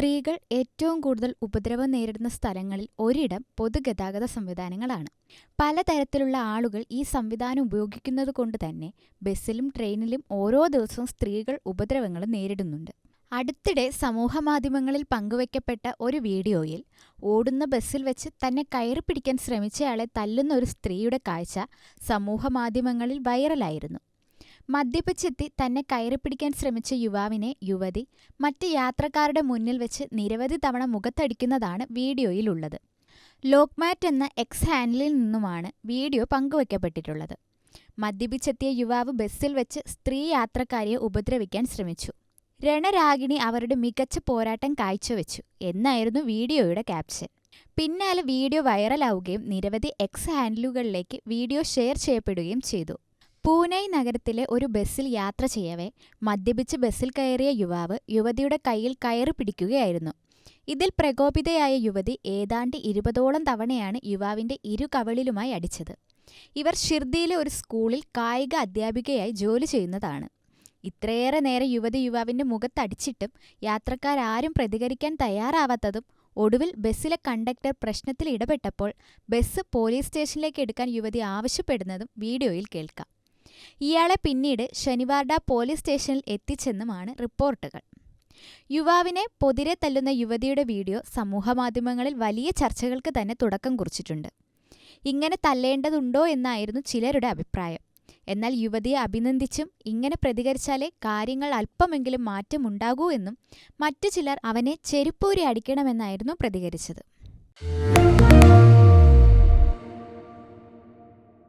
സ്ത്രീകൾ ഏറ്റവും കൂടുതൽ ഉപദ്രവം നേരിടുന്ന സ്ഥലങ്ങളിൽ ഒരിടം പൊതുഗതാഗത സംവിധാനങ്ങളാണ്. പലതരത്തിലുള്ള ആളുകൾ ഈ സംവിധാനം ഉപയോഗിക്കുന്നത് കൊണ്ട് തന്നെ ബസ്സിലും ട്രെയിനിലും ഓരോ ദിവസവും സ്ത്രീകൾ ഉപദ്രവങ്ങൾ നേരിടുന്നുണ്ട്. അടുത്തിടെ സമൂഹമാധ്യമങ്ങളിൽ പങ്കുവയ്ക്കപ്പെട്ട ഒരു വീഡിയോയിൽ ഓടുന്ന ബസ്സിൽ വെച്ച് തന്നെ കയറി പിടിക്കാൻ ശ്രമിച്ചയാളെ തല്ലുന്ന ഒരു സ്ത്രീയുടെ കാഴ്ച സമൂഹമാധ്യമങ്ങളിൽ വൈറലായിരുന്നു. മദ്യപിച്ചെത്തി തന്നെ കയറിപ്പിടിക്കാൻ ശ്രമിച്ച യുവാവിനെ യുവതി മറ്റ് യാത്രക്കാരുടെ മുന്നിൽ വെച്ച് നിരവധി തവണ മുഖത്തടിക്കുന്നതാണ് വീഡിയോയിലുള്ളത്. ലോക്മാറ്റ് എന്ന എക്സ് ഹാൻഡിലിൽ നിന്നുമാണ് വീഡിയോ പങ്കുവയ്ക്കപ്പെട്ടിട്ടുള്ളത് മദ്യപിച്ചെത്തിയ യുവാവ് ബസ്സിൽ വെച്ച് സ്ത്രീ യാത്രക്കാരിയെ ഉപദ്രവിക്കാൻ ശ്രമിച്ചു. രണരാഗിണി അവരുടെ മികച്ച പോരാട്ടം കാഴ്ചവെച്ചു എന്നായിരുന്നു വീഡിയോയുടെ ക്യാപ്ഷൻ. പിന്നാലെ വീഡിയോ വൈറലാവുകയും നിരവധി എക്സ് ഹാൻഡിലുകളിലേക്ക് വീഡിയോ ഷെയർ ചെയ്യപ്പെടുകയും ചെയ്തു. പൂനെ നഗരത്തിലെ ഒരു ബസ്സിൽ യാത്ര ചെയ്യവേ മദ്യപിച്ച് ബസ്സിൽ കയറിയ യുവാവ് യുവതിയുടെ കയ്യിൽ കയറി പിടിക്കുകയായിരുന്നു. ഇതിൽ പ്രകോപിതയായ യുവതി ഏതാണ്ട് ഇരുപതോളം തവണയാണ് യുവാവിന്റെ ഇരു കവളിലുമായി അടിച്ചത്. ഇവർ ഷിർദിയിലെ ഒരു സ്കൂളിൽ കായിക അധ്യാപികയായി ജോലി ചെയ്യുന്നതാണ്. ഇത്രയേറെ നേരം യുവതി യുവാവിന്റെ മുഖത്തടിച്ചിട്ടും യാത്രക്കാരാരും പ്രതികരിക്കാൻ തയ്യാറാവാത്തതും ഒടുവിൽ ബസ്സിലെ കണ്ടക്ടർ പ്രശ്നത്തിൽ ഇടപെട്ടപ്പോൾ ബസ് പോലീസ് സ്റ്റേഷനിലേക്ക് എടുക്കാൻ യുവതി ആവശ്യപ്പെടുന്നതും വീഡിയോയിൽ കേൾക്കാം. ഇയാളെ പിന്നീട് ശനിവാർഡ പോലീസ് സ്റ്റേഷനിൽ എത്തിച്ചെന്നുമാണ് റിപ്പോർട്ടുകൾ. യുവാവിനെ പൊതിരെ തല്ലുന്ന യുവതിയുടെ വീഡിയോ സമൂഹമാധ്യമങ്ങളിൽ വലിയ ചർച്ചകൾക്ക് തന്നെ തുടക്കം കുറിച്ചിട്ടുണ്ട്. ഇങ്ങനെ തല്ലേണ്ടതുണ്ടോ എന്നായിരുന്നു ചിലരുടെ അഭിപ്രായം. എന്നാൽ യുവതിയെ അഭിനന്ദിച്ചും ഇങ്ങനെ പ്രതികരിച്ചാലേ കാര്യങ്ങൾ അല്പമെങ്കിലും മാറ്റമുണ്ടാകൂ എന്നും മറ്റു ചിലർ അവനെ ചെരുപ്പൂരി അടിക്കണമെന്നായിരുന്നു പ്രതികരിച്ചത്.